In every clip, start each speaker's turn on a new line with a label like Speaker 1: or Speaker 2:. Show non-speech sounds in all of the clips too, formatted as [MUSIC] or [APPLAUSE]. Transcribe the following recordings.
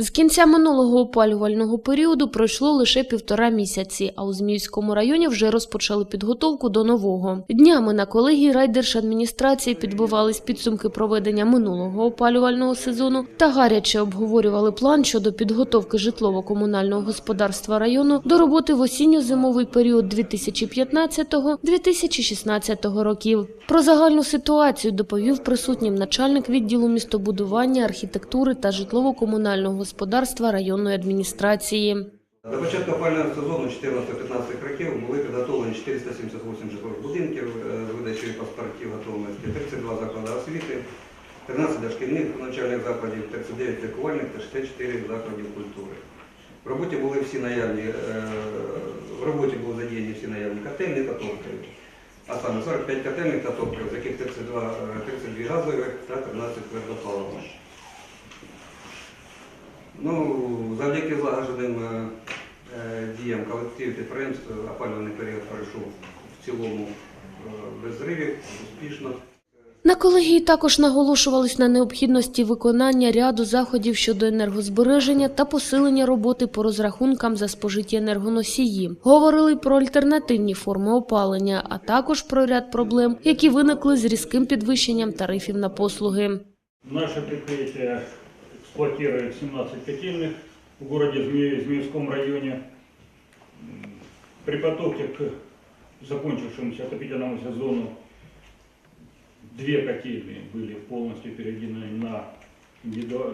Speaker 1: З кінця минулого опалювального періоду пройшло лише півтора місяці, а у Зміївському районі вже розпочали підготовку до нового. Днями на колегії райдержадміністрації підбивались підсумки проведення минулого опалювального сезону та гаряче обговорювали план щодо підготовки житлово-комунального господарства району до роботи в осінньо-зимовий період 2015-2016 років. Про загальну ситуацію доповів присутнім начальник відділу містобудування, архітектури та житлово-комунального господарства районної адміністрації.
Speaker 2: До початку опалювального сезону 14-15 років були підготовлені 478 житлових будинків е, з видачею паспортів готовності, 32 заклади освіти, 13 дошкільних навчальних закладів, 39 лікувальних та 64 закладів культури. В роботі були всі наявні, е, в роботі були задіяні всі наявні котельні та топливи. А саме 45 котельних та топливів, з яких 32, е, 32 газових та 13 твердопаливних. Ну, завдяки злагодженим е, е, діям колективів підприємств опалювальний період пройшов в цілому е, без зривів, успішно.
Speaker 1: На колегії також наголошувались на необхідності виконання ряду заходів щодо енергозбереження та посилення роботи по розрахункам за спожиті енергоносії. Говорили про альтернативні форми опалення, а також про ряд проблем, які виникли з різким підвищенням тарифів на послуги.
Speaker 3: Наше предприятие эксплуатирует 17 котельных в городе Зме- Змеевском районе. М, При подготовке к закончившемуся отопительному сезону две котельные были полностью переведены на,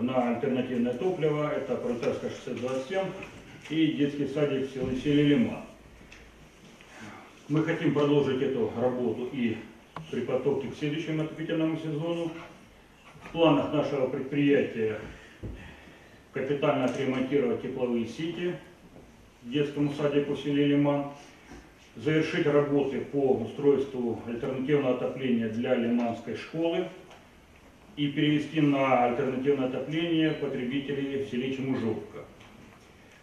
Speaker 3: на альтернативное топливо. Это Пролетарское шоссе 27 и детский садик в селе- Лиман. Мы хотим продолжить эту работу и при подготовке к следующему отопительному сезону. В планах нашего предприятия капитально отремонтировать тепловые сети в детскому садику в селе Лиман, завершить работы по устройству альтернативного отопления для Лиманской школы и перевести на альтернативное отопление потребителей в селе Чемужовка.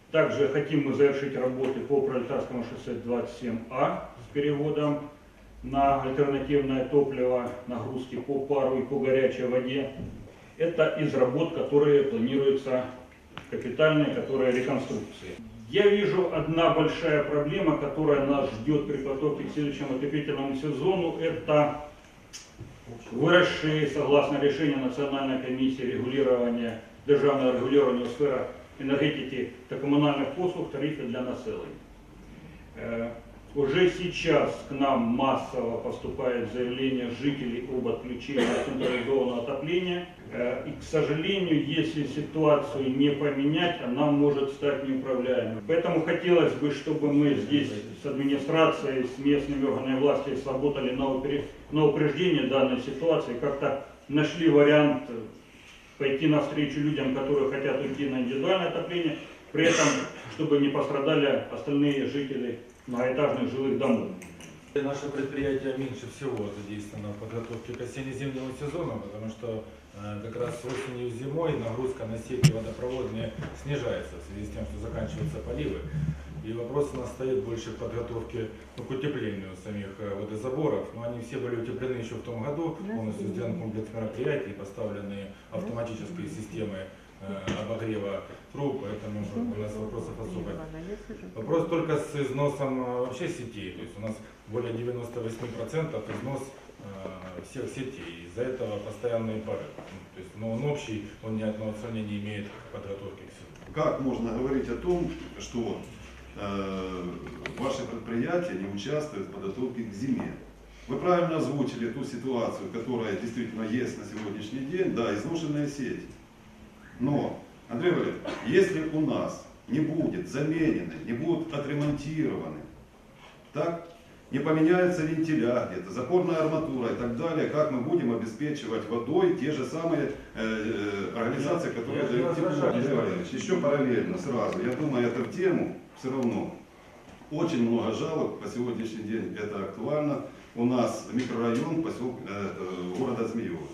Speaker 3: Также хотим мы завершить работы по Пролетарскому шоссе 27А с переводом на альтернативное топливо, нагрузки по пару и по горячей воде. Это из работ, которые планируются капитальные, которые реконструкции. Я вижу одна большая проблема, которая нас ждет при подготовке к следующему отопительному сезону. Это выросшие, согласно решению Национальной комиссии регулирования, державного регулирования у сфера энергетики та коммунальных послуг тарифы для населения. Уже сейчас к нам массово поступают заявления жителей об отключении централизованного отопления. Э, И, к сожалению, если ситуацию не поменять, она может стать неуправляемой. Поэтому хотелось бы, чтобы мы здесь с администрацией, с местными органами власти сработали на упреждение данной ситуации, как-то нашли вариант э, пойти навстречу людям, которые хотят уйти на индивидуальное отопление, при этом, чтобы не пострадали остальные жители многоэтажных жилых домов.
Speaker 4: Наше предприятие меньше всего задействовано в подготовке к осенне-зимнему сезону, потому что э, как раз осенью и зимой нагрузка на сети водопроводные снижается в связи с тем, что заканчиваются поливы. И вопрос у нас стоит больше в подготовке ну, к утеплению самих э, водозаборов. Но они все были утеплены еще в том году, полностью сделан комплекс мероприятий, поставлены автоматические системы обогрева труб, поэтому у нас вопросов особо Вопрос только с износом э, вообще сетей. То есть у нас более 98% износ э, всех сетей. Из-за этого постоянные пары. Ну, То есть, но он общий, он ни одного отношения не имеет к подготовке к сезону.
Speaker 5: Как можно говорить о том, что э, ваше предприятие не участвует в подготовке к зиме? Вы правильно озвучили ту ситуацию, которая действительно есть на сегодняшний день, да, изношенные сети. Но, Андрей Валерьевич, если у нас не будет заменены, не будут отремонтированы, так, не поменяется вентиля где-то, запорная арматура и так далее, как мы будем обеспечивать водой те же самые э, э, организации, которые дают тепло. Андрей Валерьевич, еще параллельно сразу, я думаю, это в тему все равно. Очень много жалоб по сегодняшний день, это актуально. У нас микрорайон посел, э, э, города Змеево.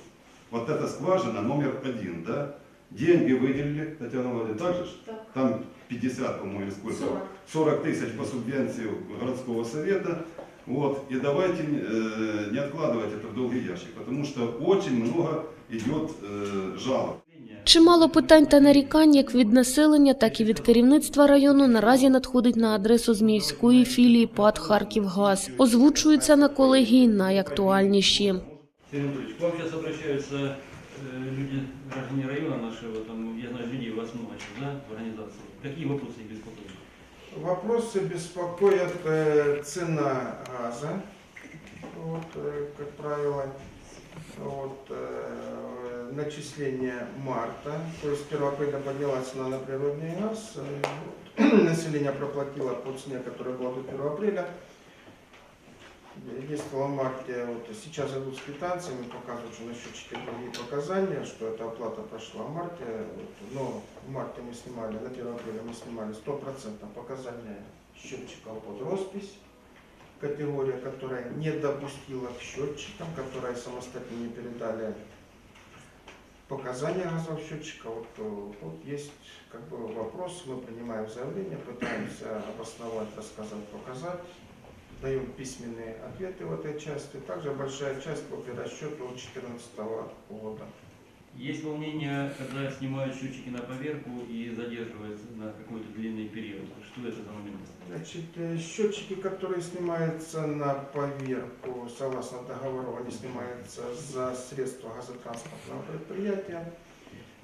Speaker 5: Вот это скважина номер один, да? Деньги выделили, Татьяна Владимировна, так же? ж? Там 50, по-моему, или сколько? 40 тысяч по субвенции городского совета. Вот. И давайте э, не откладывать это в долгий ящик, потому что очень много идет э, жалоб.
Speaker 1: Чимало питань та нарікань як від населення, так і від керівництва району наразі надходить на адресу Зміївської філії ПАД «Харківгаз». Озвучуються на колегії найактуальніші.
Speaker 6: Сергей Анатольевич, к вам сейчас обращаются э, люди, граждане района нашего, там, я знаю, людей вас много сейчас, да, в организации. Какие вопросы беспокоят?
Speaker 7: Вопросы беспокоят э, цена газа, вот, э, как правило, вот, э, начисление марта, то есть 1 апреля поднялась цена на природный газ, э, [CLEARS THROAT] население проплатило по цене, которая была до 1 апреля, действовала в марте, вот, сейчас идут с квитанциями, показывают, что на счетчике другие показания, что эта оплата прошла в марте, вот, но в марте мы снимали, на 1 апреля мы снимали 100% показания счетчиков под роспись, категория, которая не допустила к счетчикам, которая самостоятельно не передали показания газового счетчика. Вот, э, вот есть как бы вопрос, мы принимаем заявление, пытаемся обосновать, рассказать, показать, даем письменные ответы в этой части. Также большая часть по перерасчету 2014 года.
Speaker 6: Есть волнение, когда снимают счетчики на поверку и задерживаются на какой-то длинный период. Что это за момент?
Speaker 7: Значит, э, счетчики, которые снимаются на поверку, согласно договору, они снимаются за средства газотранспортного предприятия.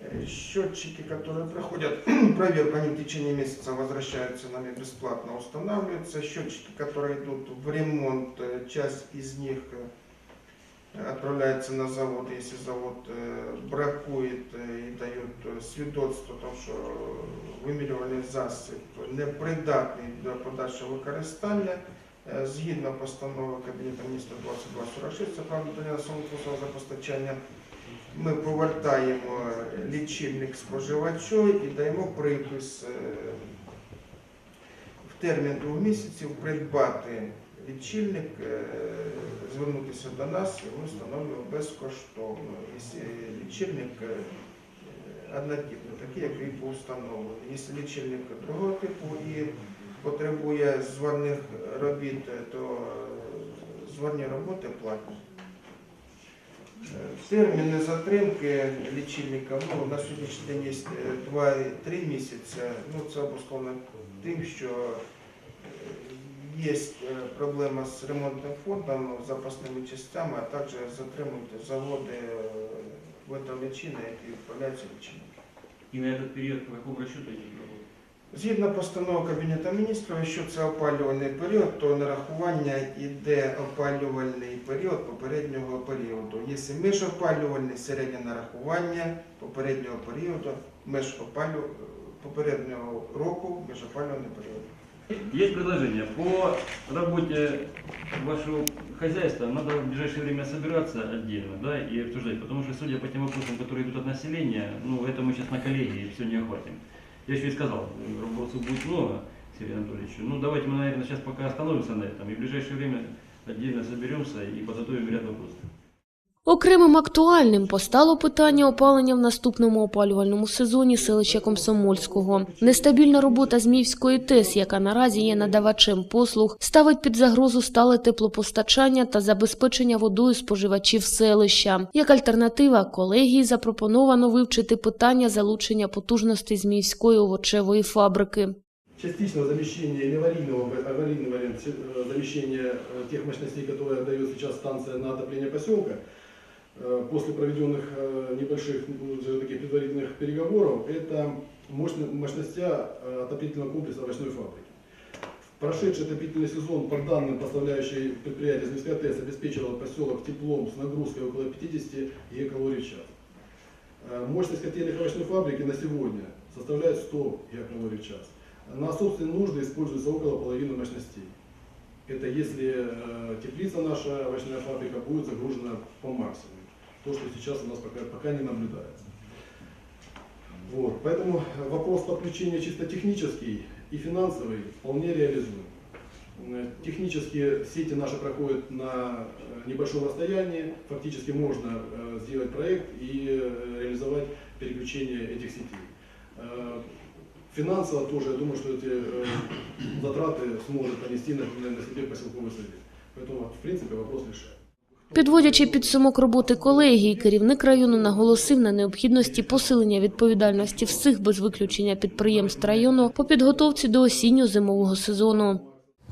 Speaker 7: Э, Счетчики, которые проходят [CLEARS THROAT] проверку, они в течение месяца возвращаются нами бесплатно, устанавливаются. Счетчики, которые идут в ремонт, э, часть из них э, отправляется на завод, если завод э, бракует э, и дает э, свідоцтво, тому що вимірювальний засіб непридатний для подальшого використання. Е, Згідно постанови Кабінету міністрів 2246, це правда для самопослуг за постачання, ми повертаємо лічильник споживачу і даємо припис е, в термін двох місяців придбати лічильник, е, звернутися до нас, і ми встановлюємо безкоштовно. Лічильник е, однотипний, такий, який був встановлений. Якщо лічильник другого типу і потребує зварних робіт, то зварні роботи платні. Е, Терміни затримки лічильника ну, на сьогоднішній день є 2-3 місяці. Ну, це обусловлено тим, що є проблема з ремонтним фондом, запасними частями, а також затримують заводи е, в этом лічильні, які відправляються лічильники.
Speaker 6: И на этот период по какому расчету эти работы?
Speaker 7: Згідно постанови Кабінету міністрів, якщо це опалювальний період, то нарахування йде опалювальний період попереднього періоду. Якщо міжопалювальний середнє нарахування попереднього періоду, міжопалю... попереднього року міжопалювальний період.
Speaker 6: Есть предложение. По работе вашего хозяйства надо в ближайшее время собираться отдельно да, и обсуждать, потому что, судя по тем вопросам, которые идут от населения, ну, это мы сейчас на коллегии все не охватим. Я еще и сказал, вопросов будет много, Сергею Анатольевичу. Ну, давайте мы, наверное, сейчас пока остановимся на этом, и в ближайшее время отдельно соберемся и подготовим ряд вопросов.
Speaker 1: Окремим актуальним постало питання опалення в наступному опалювальному сезоні селища Комсомольського. Нестабільна робота Зміївської ТЕС, яка наразі є надавачем послуг, ставить під загрозу стале теплопостачання та забезпечення водою споживачів селища. Як альтернатива, колегії запропоновано вивчити питання залучення потужностей Зміївської овочевої фабрики.
Speaker 8: частичного замещения или аварийного, аварийный вариант э, замещения э, тех мощностей, которые отдает сейчас станция на отопление поселка, э, после проведенных э, небольших уже таких предварительных переговоров, это мощно- мощностя э, отопительного комплекса овощной фабрики. Прошедший отопительный сезон, по данным поставляющей предприятия Змеевская ТЭС, обеспечивала поселок теплом с нагрузкой около 50 гигакалорий в час. Э, Мощность котельных овощной фабрики на сегодня составляет 100 гигакалорий в час. На собственные нужды используется около половины мощностей. Это если э, теплица наша, овощная фабрика, будет загружена по максимуму. То, что сейчас у нас пока, пока не наблюдается. Вот. Поэтому вопрос подключения чисто технический и финансовый вполне реализуем. Э, Технически сети наши проходят на э, небольшом расстоянии. Фактически можно э, сделать проект и реализовать переключение этих сетей. Финансово тоже, я думаю, что эти затраты сможет понести на, на себе поселковый совет. Поэтому, в принципе, вопрос решаем.
Speaker 1: Підводячи підсумок роботи колегії, керівник району наголосив на необхідності посилення відповідальності всіх без виключення підприємств району по підготовці до осінньо-зимового сезону.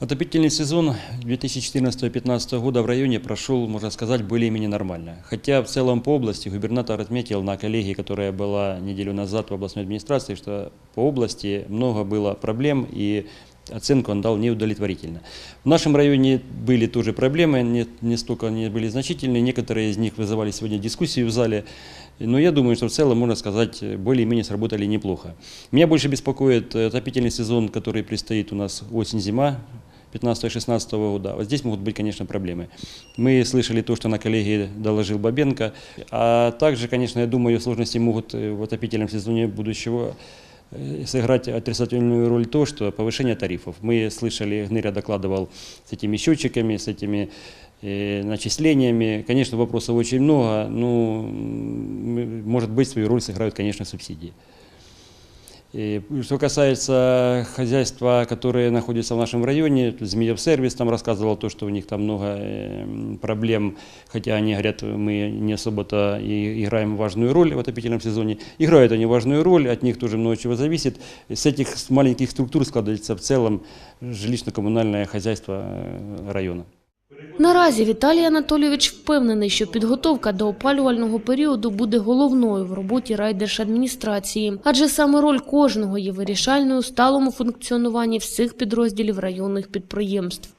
Speaker 6: Отопительный сезон 2014-2015 года в районе прошел, можно сказать, более-менее нормально. Хотя в целом по области губернатор отметил на коллегии, которая была неделю назад в областной администрации, что по области много было проблем и оценку он дал неудовлетворительно. В нашем районе были тоже проблемы, не, не столько они были значительные, некоторые из них вызывали сегодня дискуссии в зале, но я думаю, что в целом, можно сказать, более-менее сработали неплохо. Меня больше беспокоит э, отопительный сезон, который предстоит у нас осень-зима, 15-16 года. Вот здесь могут быть, конечно, проблемы. Мы слышали то, что на коллегии доложил Бабенко. А также, конечно, я думаю, сложности могут э, в отопительном сезоне будущего сыграть отрицательную роль то, что повышение тарифов. Мы слышали, Гныря докладывал с этими счетчиками, с этими э, начислениями. Конечно, вопросов очень много, но, может быть, свою роль сыграют, конечно, субсидии. И Что касается хозяйства, которые находятся в нашем районе, тут Змеев сервис там рассказывал то, что у них там много э, проблем, хотя они говорят, мы не особо-то и играем важную роль в отопительном сезоне. Играют они важную роль, от них тоже много чего зависит. С этих маленьких структур складывается в целом жилищно-коммунальное хозяйство э, района.
Speaker 1: Наразі Віталій Анатолійович впевнений, що підготовка до опалювального періоду буде головною в роботі райдержадміністрації, адже саме роль кожного є вирішальною у сталому функціонуванні всіх підрозділів районних підприємств.